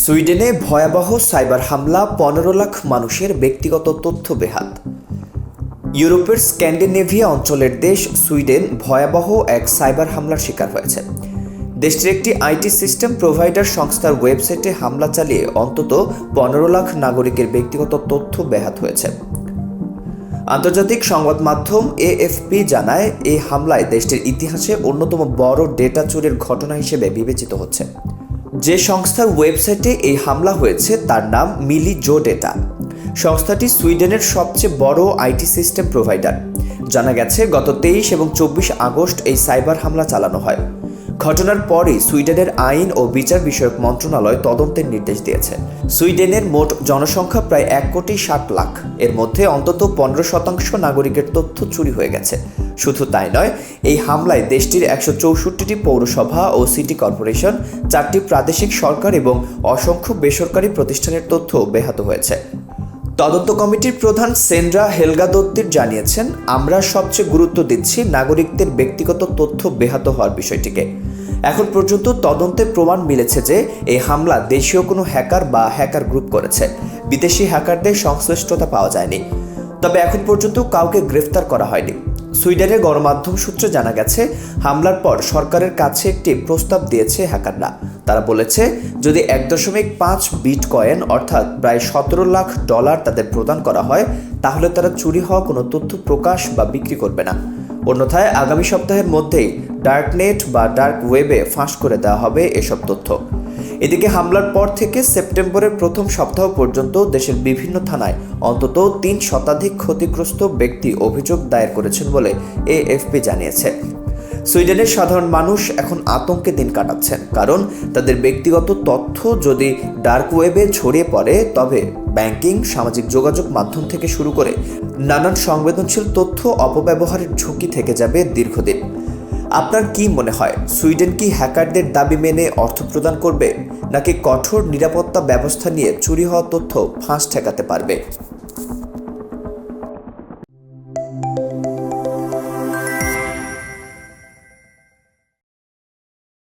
সুইডেনে ভয়াবহ সাইবার হামলা, পনেরো লাখ মানুষের ব্যক্তিগত তথ্য বেহাত। ইউরোপের স্ক্যান্ডিনেভিয়া অঞ্চলের দেশ সুইডেন ভয়াবহ এক সাইবার হামলার শিকার হয়েছে। দেশটির একটি আইটি সিস্টেম প্রোভাইডার সংস্থার ওয়েবসাইটে হামলা চালিয়ে অন্তত পনেরো লাখ নাগরিকের ব্যক্তিগত তথ্য ব্যাহত হয়েছে। আন্তর্জাতিক সংবাদ মাধ্যম এএফপি জানায়, এই হামলায় দেশটির ইতিহাসে অন্যতম বড় ডেটা চুরির ঘটনা হিসেবে বিবেচিত হচ্ছে। যে সংস্থার ওয়েবসাইটে এই হামলা হয়েছে তার নাম মিলি জো ডেটা। সংস্থাটি সুইডেনের সবচেয়ে বড় আইটি সিস্টেম প্রোভাইডার। জানা গেছে, গত তেইশ এবং চব্বিশ আগস্ট এই সাইবার হামলা চালানো হয়। ঘটনার পরই সুইডেনের আইন ও বিচার বিষয়ক মন্ত্রণালয় তদন্তের নির্দেশ দিয়েছে। সুইডেনের মোট জনসংখ্যা প্রায় এক কোটি ষাট লাখ। এর মধ্যে অন্তত পনেরো শতাংশ নাগরিকের তথ্য চুরি হয়ে গেছে। শুধু তাই নয়, এই হামলায় দেশটির একশো চৌষট্টিটি পৌরসভা ও সিটি কর্পোরেশন, চারটি প্রাদেশিক সরকার এবং অসংখ্য বেসরকারি প্রতিষ্ঠানের তথ্য ব্যাহত হয়েছে। তদন্ত কমিটির প্রধান সেন্ড্রা হেলগাদত্তির জানিয়েছেন, আমরা সবচেয়ে গুরুত্ব দিচ্ছি নাগরিকদের ব্যক্তিগত তথ্য বেহাত হওয়ার বিষয়টিকে। এখন পর্যন্ত তদন্তে প্রমাণ মিলেছে যে, এই হামলা দেশীয় কোনো হ্যাকার বা হ্যাকার গ্রুপ করেছে। বিদেশি হ্যাকারদের সংশ্লিষ্টতা পাওয়া যায়নি। তবে এখন পর্যন্ত কাউকে গ্রেফতার করা হয়নি। সুইডেনের গণমাধ্যম সূত্রে জানা গেছে, হামলার পর সরকারের কাছে একটি প্রস্তাব দিয়েছে হ্যাকাররা। তারা বলেছে, যদি এক দশমিক পাঁচ বিট কয়েন অর্থাৎ প্রায় সতেরো লাখ ডলার তাদের প্রদান করা হয়, তাহলে তারা চুরি হওয়া কোনো তথ্য প্রকাশ বা বিক্রি করবে না। অন্যথায় আগামী সপ্তাহের মধ্যেই ডার্কনেট বা ডার্ক ওয়েবে ফাঁস করে দেওয়া হবে এসব তথ্য। এদিকে হামলার পর থেকে সেপ্টেম্বরের প্রথম সপ্তাহ পর্যন্ত দেশের বিভিন্ন থানায় অন্তত তিন শতাধিক ক্ষতিগ্রস্ত ব্যক্তি অভিযোগ দায়ের করেছেন বলে এএফপি জানিয়েছে। সুইডেনের সাধারণ মানুষ এখন আতঙ্কে দিন কাটাচ্ছেন, কারণ তাদের ব্যক্তিগত তথ্য যদি ডার্ক ওয়েবে ছড়িয়ে পড়ে, তবে ব্যাংকিং, সামাজিক যোগাযোগ মাধ্যম থেকে শুরু করে নানান সংবেদনশীল তথ্য অপব্যবহারের ঝুঁকি থেকে যাবে দীর্ঘদিন। আপনার কি মনে হয়, সুইডেন কি হ্যাকারদের দাবি মেনে অর্থ প্রদান করবে, নাকি কঠোর নিরাপত্তা ব্যবস্থা নিয়ে চুরি হওয়া তথ্য ফাঁস ঠেকাতে পারবে?